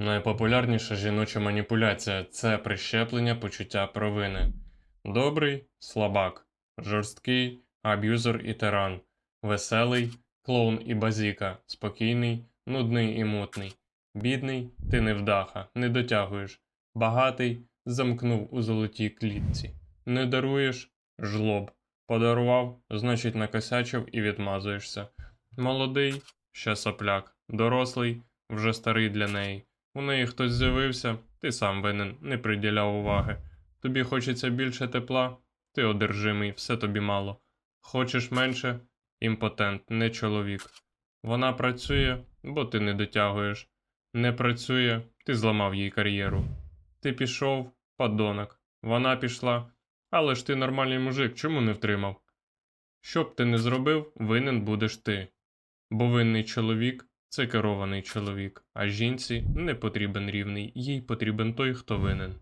Найпопулярніша жіноча маніпуляція це прищеплення почуття провини. Добрий слабак, жорсткий аб'юзер і тиран, веселий клоун і базіка, спокійний, нудний і мутний, бідний ти невдаха, не дотягуєш, багатий замкнув у золотій клітці, не даруєш жлоб, подарував, значить накосячив і відмазуєшся. Молодий ще сопляк, дорослий вже старий для неї. У неї хтось з'явився, ти сам винен, не приділяв уваги. Тобі хочеться більше тепла, ти одержимий, все тобі мало. Хочеш менше імпотент, не чоловік. Вона працює, бо ти не дотягуєш. Не працює, ти зламав їй кар'єру. Ти пішов, падонок. Вона пішла. Але ж ти нормальний мужик, чому не втримав? Що б ти не зробив, винен будеш ти. Бо винний чоловік це керований чоловік, а жінці не потрібен рівний, їй потрібен той, хто винен.